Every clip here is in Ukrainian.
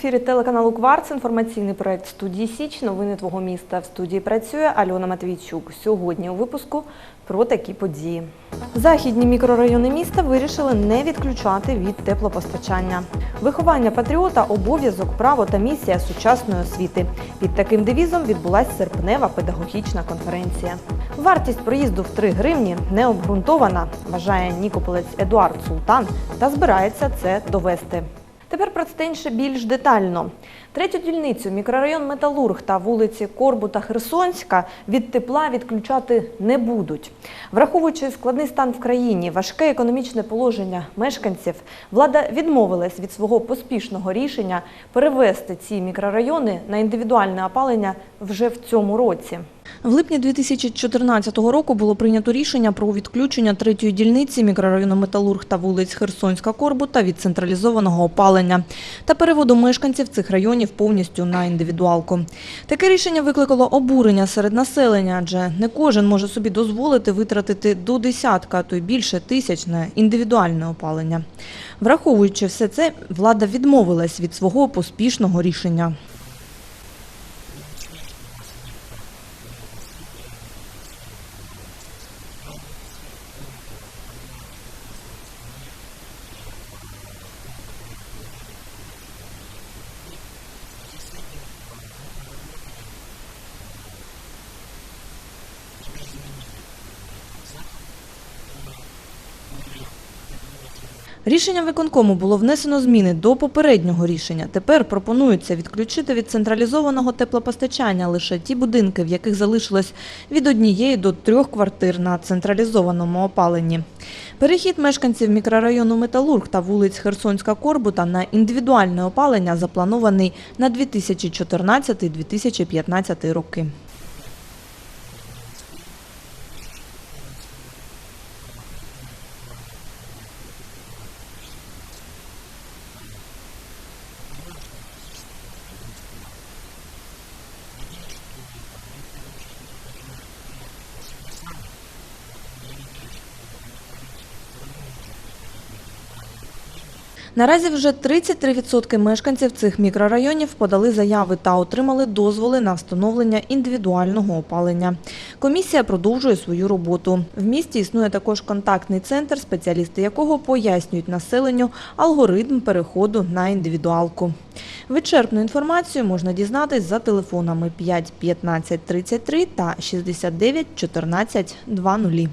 ефірі телеканалу Кварц. Інформаційний проект студії Січ. Новини твого міста. В студії працює Альона Матвійчук. Сьогодні у випуску про такі події. Західні мікрорайони міста вирішили не відключати від теплопостачання. Виховання патріота обов'язок, право та місія сучасної освіти. Під таким девізом відбулася серпнева педагогічна конференція. Вартість проїзду в 3 гривні не обґрунтована, вважає нікополець Едуард Султан та збирається це довести. Тепер про інше більш детально. Третю дільницю мікрорайон Металург та вулиці Корбута Херсонська від тепла відключати не будуть. Враховуючи складний стан в країні, важке економічне положення мешканців, влада відмовилась від свого поспішного рішення перевести ці мікрорайони на індивідуальне опалення вже в цьому році. В липні 2014 року було прийнято рішення про відключення третьої дільниці мікрорайону Металург та вулиць Херсонська Корбута від централізованого опалення та переводу мешканців цих районів повністю на індивідуалку. Таке рішення викликало обурення серед населення, адже не кожен може собі дозволити витратити до десятка, а то й більше тисяч на індивідуальне опалення. Враховуючи все це, влада відмовилась від свого поспішного рішення. Рішенням виконкому було внесено зміни до попереднього рішення. Тепер пропонується відключити від централізованого теплопостачання лише ті будинки, в яких залишилось від однієї до трьох квартир на централізованому опаленні. Перехід мешканців мікрорайону Металург та вулиць Херсонська Корбута на індивідуальне опалення запланований на 2014-2015 роки. Наразі вже 33% мешканців цих мікрорайонів подали заяви та отримали дозволи на встановлення індивідуального опалення. Комісія продовжує свою роботу. В місті існує також контактний центр, спеціалісти якого пояснюють населенню алгоритм переходу на індивідуалку. Вичерпну інформацію можна дізнатись за телефонами 5 15 33 та 69 14 20.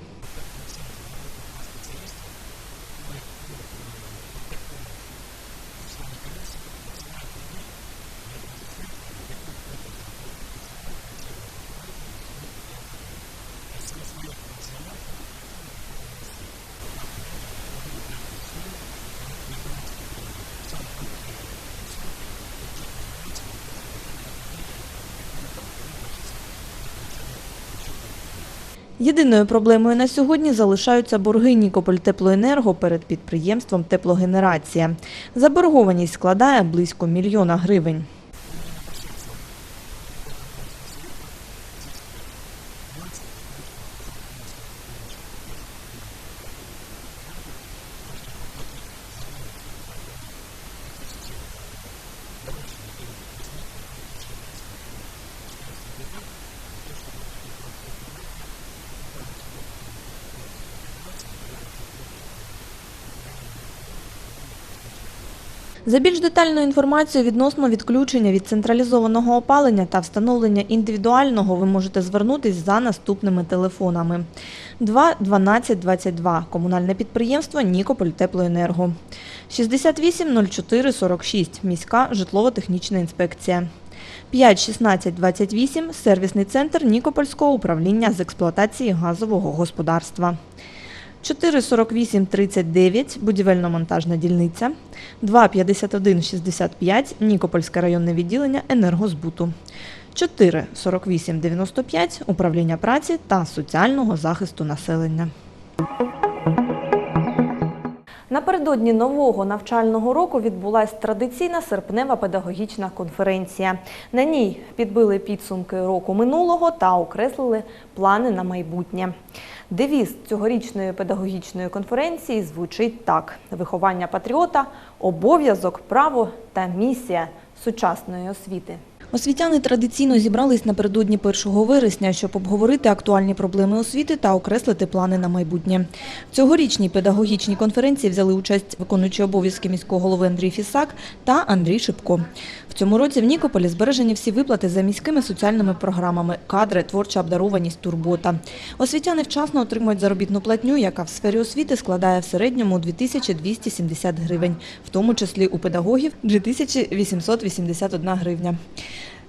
Єдиною проблемою на сьогодні залишаються борги Нікопольтеплоенерго перед підприємством Теплогенерація. Заборгованість складає близько мільйона гривень. За більш детальною інформацією відносно відключення від централізованого опалення та встановлення індивідуального ви можете звернутись за наступними телефонами. 2 12 22 комунальне підприємство Нікополь Теплоенерго. 68 04 46 міська житлово-технічна інспекція. 5 16 28 сервісний центр Нікопольського управління з експлуатації газового господарства. 44839 будівельно-монтажна дільниця, 25165 Нікопольське районне відділення енергозбуту, 44895 управління праці та соціального захисту населення. Напередодні нового навчального року відбулася традиційна серпнева педагогічна конференція. На ній підбили підсумки року минулого та окреслили плани на майбутнє. Девіз цьогорічної педагогічної конференції звучить так: виховання патріота, обов'язок, право та місія сучасної освіти. Освітяни традиційно зібрались напередодні 1 вересня, щоб обговорити актуальні проблеми освіти та окреслити плани на майбутнє. В цьогорічній педагогічній конференції взяли участь виконуючий обов'язки міського голови Андрій Фісак та Андрій Шипко. Цьому році в Нікополі збережені всі виплати за міськими соціальними програмами, кадри, творча обдарованість, турбота. Освітяни вчасно отримують заробітну платню, яка в сфері освіти складає в середньому 2270 гривень, в тому числі у педагогів 2881 гривня.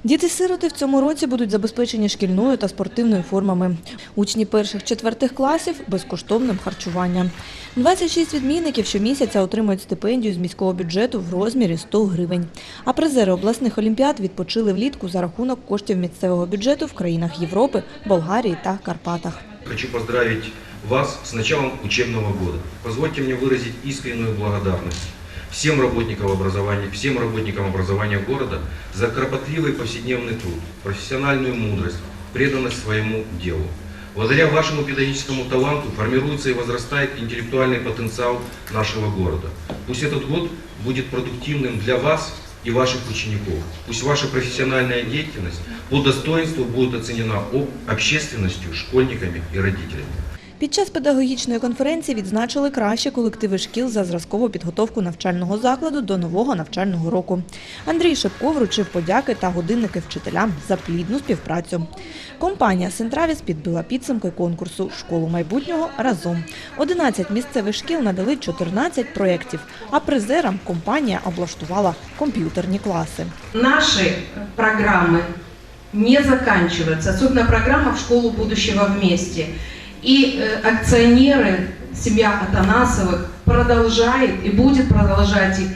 Діти-сироти в цьому році будуть забезпечені шкільною та спортивною формами. Учні перших-четвертих класів – безкоштовним харчуванням. 26 відмінників щомісяця отримують стипендію з міського бюджету в розмірі 100 гривень. А призери обласних олімпіад відпочили влітку за рахунок коштів місцевого бюджету в країнах Європи, Болгарії та Карпатах. Хочу поздравить вас с началом учебного года. Позвольте мне выразить искреннюю благодарность всем работникам образования, всем работникам образования города за кропотливый повседневный труд, профессиональную мудрость, преданность своему делу. Благодаря вашему педагогическому таланту формируется и возрастает интеллектуальный потенциал нашего города. Пусть этот год будет продуктивным для вас и ваших учеников. Пусть ваша профессиональная деятельность по достоинству будет оценена об- общественностью, школьниками и родителями. Під час педагогічної конференції відзначили кращі колективи шкіл за зразкову підготовку навчального закладу до нового навчального року. Андрій Шепко вручив подяки та годинники вчителям за плідну співпрацю. Компанія Сентравіс підбила підсумки конкурсу Школу майбутнього разом. 11 місцевих шкіл надали 14 проєктів, а призерам компанія облаштувала комп'ютерні класи. Наши программы не заканчиваются, особенно программа «В школу будущего вместе». И э, акционеры, семья Атанасовых продолжает и будет продолжать их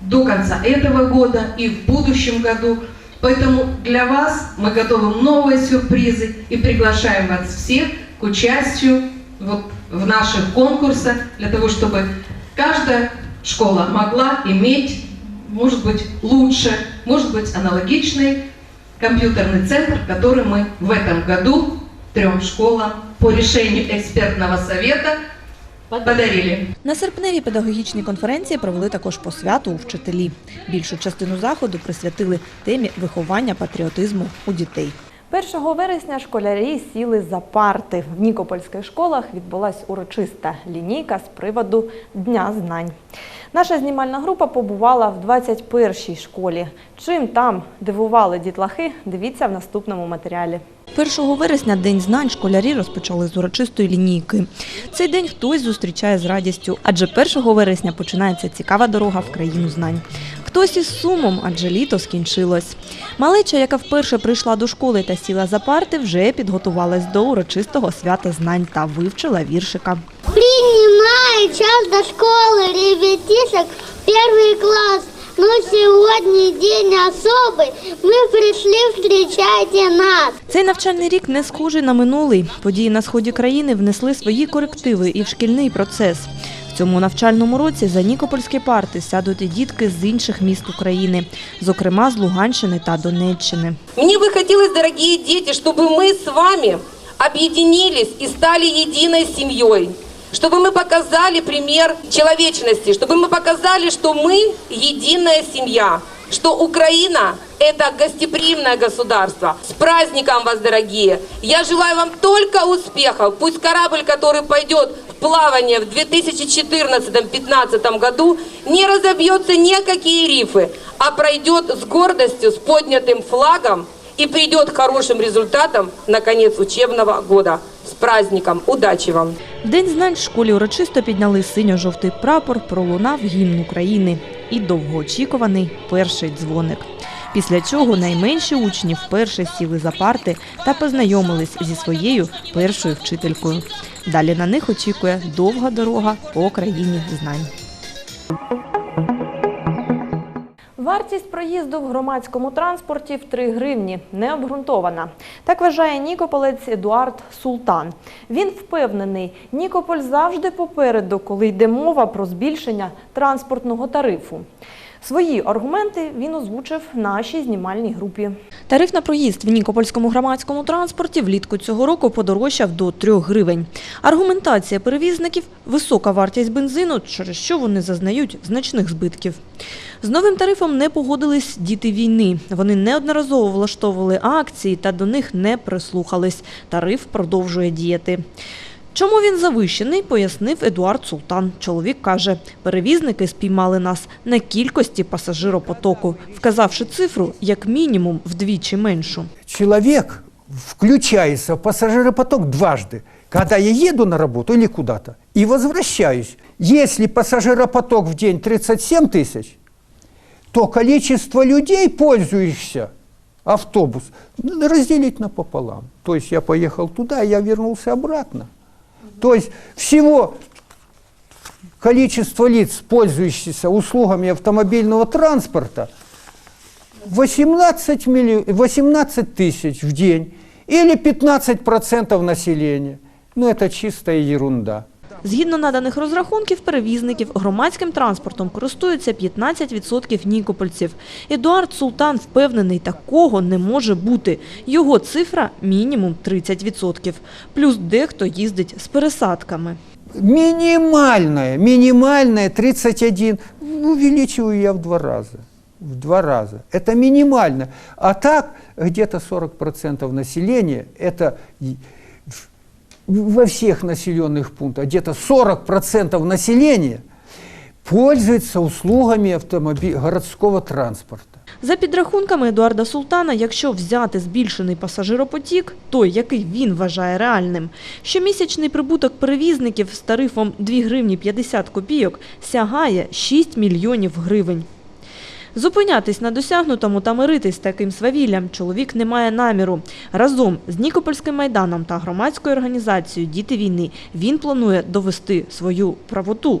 до конца этого года и в будущем году. Поэтому для вас мы готовим новые сюрпризы и приглашаем вас всех к участию вот в наших конкурсах для того, чтобы каждая школа могла иметь, может быть, лучше, может быть, аналогичный компьютерный центр, который мы в этом году трем школам по рішенню експертного совета подарили. На серпневій педагогічній конференції провели також посвяту у вчителі. Більшу частину заходу присвятили темі виховання патріотизму у дітей. 1 вересня школярі сіли за парти. В Нікопольських школах відбулась урочиста лінійка з приводу Дня знань. Наша знімальна група побувала в 21-й школі. Чим там дивували дітлахи, дивіться в наступному матеріалі. 1 вересня День знань школярі розпочали з урочистої лінійки. Цей день хтось зустрічає з радістю, адже 1 вересня починається цікава дорога в країну знань Хтось із сумом, адже літо скінчилось. Малеча, яка вперше прийшла до школи та сіла за парти, вже підготувалась до урочистого свята знань та вивчила віршика. Принимаю час до школы ребятишек в первый класс. Но сегодня день особый, мы пришли, встречайте нас. Цей навчальний рік не схожий на минулий. Події на сході країни внесли свої корективи і в шкільний процес. В цьому навчальному році за Нікопольські парти сядуть і дітки з інших міст України, зокрема з Луганщини та Донеччини. Мне бы хотелось, дорогие дети, чтобы мы с вами объединились и стали единой семьей. Чтобы мы показали пример человечности, чтобы мы показали, что мы единая семья, Что Украина – это гостеприимное государство. С праздником вас, дорогие! Я желаю вам только успехов. Пусть корабль, который пойдет в плавание в 2014-2015 году, не разобьется ни о какие рифы, а пройдет с гордостью, с поднятым флагом и придет к хорошим результатам на конец учебного года. С праздником! Удачи вам! День знань в школі урочисто підняли синьо-жовтий прапор, пролунав гімн України і довгоочікуваний перший дзвоник. Після чого найменші учні вперше сіли за парти та познайомились зі своєю першою вчителькою. Далі на них очікує довга дорога по країні знань. Вартість проїзду в громадському транспорті в 3 гривні не обґрунтована. Так вважає нікополець Едуард Султан. Він впевнений, Нікополь завжди попереду, коли йде мова про збільшення транспортного тарифу. Свої аргументи він озвучив нашій знімальній групі. Тариф на проїзд в Нікопольському громадському транспорті влітку цього року подорожчав до 3 гривень. Аргументація перевізників – висока вартість бензину, через що вони зазнають значних збитків. З новим тарифом не погодились діти війни. Вони неодноразово влаштовували акції та до них не прислухались. Тариф продовжує діяти. Чому він завищений, пояснив Едуард Султан. Чоловік каже, перевізники спіймали нас на кількості пасажиропотоку, вказавши цифру як мінімум вдвічі меншу. человек включается в пассажиропоток дважды, когда я еду на работу или куда-то, и возвращаюсь. Если пассажиропоток в день 37 тысяч, то количество людей, пользующихся автобус, разделить напополам. То есть я поехал туда, я вернулся обратно. То есть всего количество лиц, пользующихся услугами автомобильного транспорта, 18, милли... 18 тысяч в день или 15% населения. Ну, это чистая ерунда. Згідно наданих розрахунків перевізників, громадським транспортом користуються 15% нікопольців. Едуард Султан впевнений, такого не може бути. Його цифра – мінімум 30%. Плюс дехто їздить з пересадками. Минимальная, минимальная 31, ну, увеличиваю я в два раза. В два раза. Это минимально. А так, где-то 40% населения, это во всех населенных пунктах, где-то 40% населения пользуется услугами автомоби- городского транспорта. За підрахунками Едуарда Султана, якщо взяти збільшений пасажиропотік, той, який він вважає реальним, щомісячний прибуток перевізників з тарифом 2 гривні 50 копійок сягає 6 мільйонів гривень. Зупинятись на досягнутому та миритись з таким свавіллям чоловік не має наміру. Разом з Нікопольським майданом та громадською організацією Діти війни він планує довести свою правоту.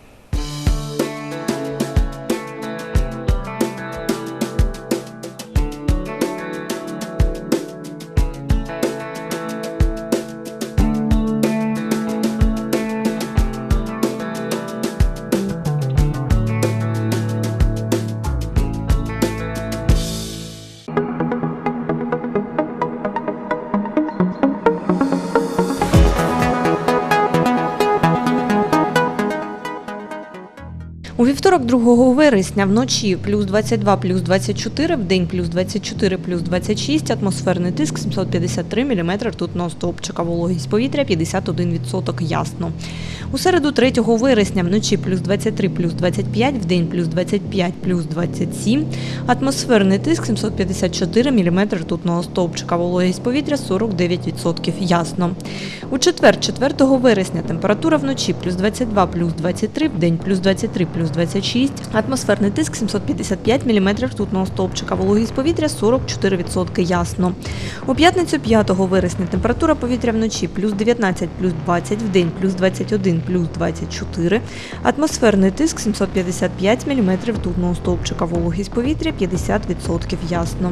Вівторок 2 вересня вночі плюс 22, плюс 24, в день плюс 24, плюс 26, атмосферний тиск 753 мм ртутного стовпчика, вологість повітря 51% ясно. У середу 3 вересня вночі плюс 23, плюс 25, в день плюс 25, плюс 27, атмосферний тиск 754 мм ртутного стовпчика, вологість повітря 49% ясно. У четвер, 4 вересня, температура вночі плюс 22, плюс 23, в день плюс 23, плюс 26, атмосферний тиск 755 мм ртутного стовпчика, вологість повітря 44% ясно. У п'ятницю 5 вересня температура повітря вночі плюс 19, плюс 20, в день плюс 21, плюс 24, атмосферний тиск 755 мм ртутного стовпчика, вологість повітря 50% ясно.